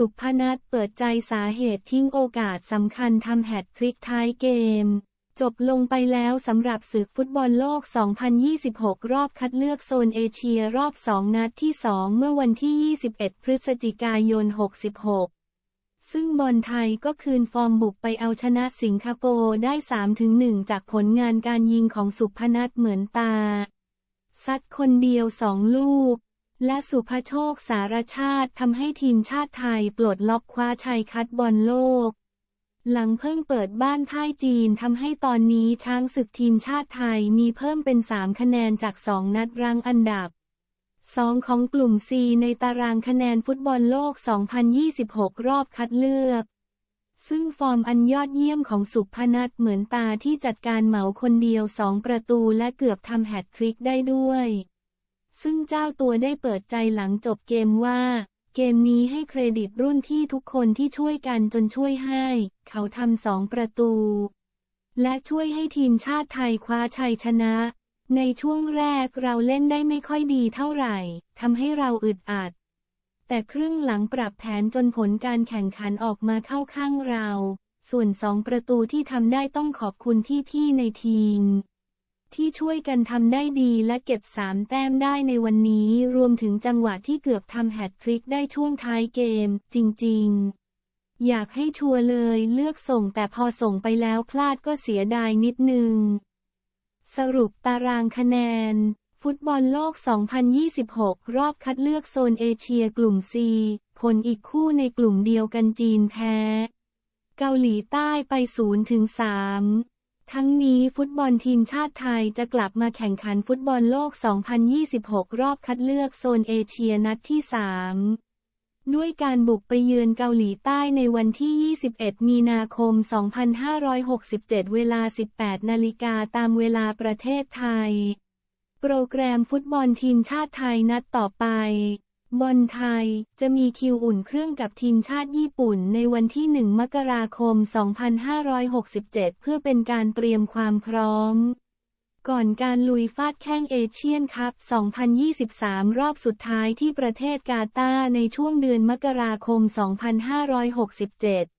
สุพนัทเปิดใจสาเหตุทิ้งโอกาสสำคัญทำแฮตทริกท้ายเกม จบลงไปแล้วสำหรับศึกฟุตบอลโลก 2026 รอบคัดเลือกโซนเอเชียรอบ 2 นัดที่ 2 เมื่อวันที่ 21 พฤศจิกายน 66ซึ่งบอลไทยก็คืนฟอร์มบุกไปเอาชนะสิงคโปร์ได้ 3-1 จากผลงานการยิงของสุพนัทเหมือนตา ซัดคนเดียวสองลูก และสุภโชคสารชาติทำให้ทีมชาติไทยปลดล็อกคว้าชัยคัดบอลโลก หลังเพิ่งเปิดบ้านพ่ายจีนทำให้ตอนนี้ช้างศึกทีมชาติไทยมีเพิ่มเป็น 3 คะแนนจาก 2 นัดรังอันดับ 2 ของกลุ่ม C ในตารางคะแนนฟุตบอลโลก 2026 รอบคัดเลือกซึ่งฟอร์มอันยอดเยี่ยมของสุพนัทเหมือนตาที่จัดการเหมาคนเดียวสองประตูและเกือบทำแฮตทริกได้ด้วย ซึ่งเจ้าตัวได้เปิดใจหลังจบเกมว่า เกมนี้ให้เครดิตรุ่นพี่ทุกคนที่ช่วยกันจนช่วยให้ เขาทำสองประตู และช่วยให้ทีมชาติไทยคว้าชัยชนะ ในช่วงแรกเราเล่นได้ไม่ค่อยดีเท่าไหร่ทำให้เราอึดอัด แต่ครึ่งหลังปรับแผนจนผลการแข่งขันออกมาเข้าข้างเรา ส่วนสองประตูที่ทำได้ต้องขอบคุณพี่ๆในทีม ที่ช่วยกันทำได้ดีและเก็บสามแต้มได้ในวันนี้ รวมถึงจังหวะที่เกือบทำแฮตทริกได้ช่วงท้ายเกม จริง ๆ อยากให้ชัวร์เลยเลือกส่งแต่พอส่งไปแล้วพลาดก็เสียดายนิดนึง สรุปตารางคะแนน ฟุตบอลโลก 2026 รอบคัดเลือกโซนเอเชียกลุ่ม C ผลอีกคู่ในกลุ่มเดียวกันจีนแพ้ เกาหลีใต้ไป0ถึง3 ทั้งนี้ฟุตบอลทีมชาติไทยจะกลับมาแข่งขันฟุตบอลโลก 2026 รอบคัดเลือกโซนเอเชียนัดที่ 3 ด้วยการบุกไปเยือนเกาหลีใต้ในวันที่ 21 มีนาคม 2567 เวลา 18 นาฬิกาตามเวลาประเทศไทย โปรแกรมฟุตบอลทีมชาติไทยนัดต่อไป บอลไทยจะมีคิวอุ่นเครื่องกับทีมชาติญี่ปุ่นในวันที่ 1 มกราคม 2567 เพื่อเป็นการเตรียมความพร้อม ก่อนการลุยฟาดแข้งเอเชียนคัพ 2023 รอบสุดท้ายที่ประเทศกาตาร์ในช่วงเดือนมกราคม 2567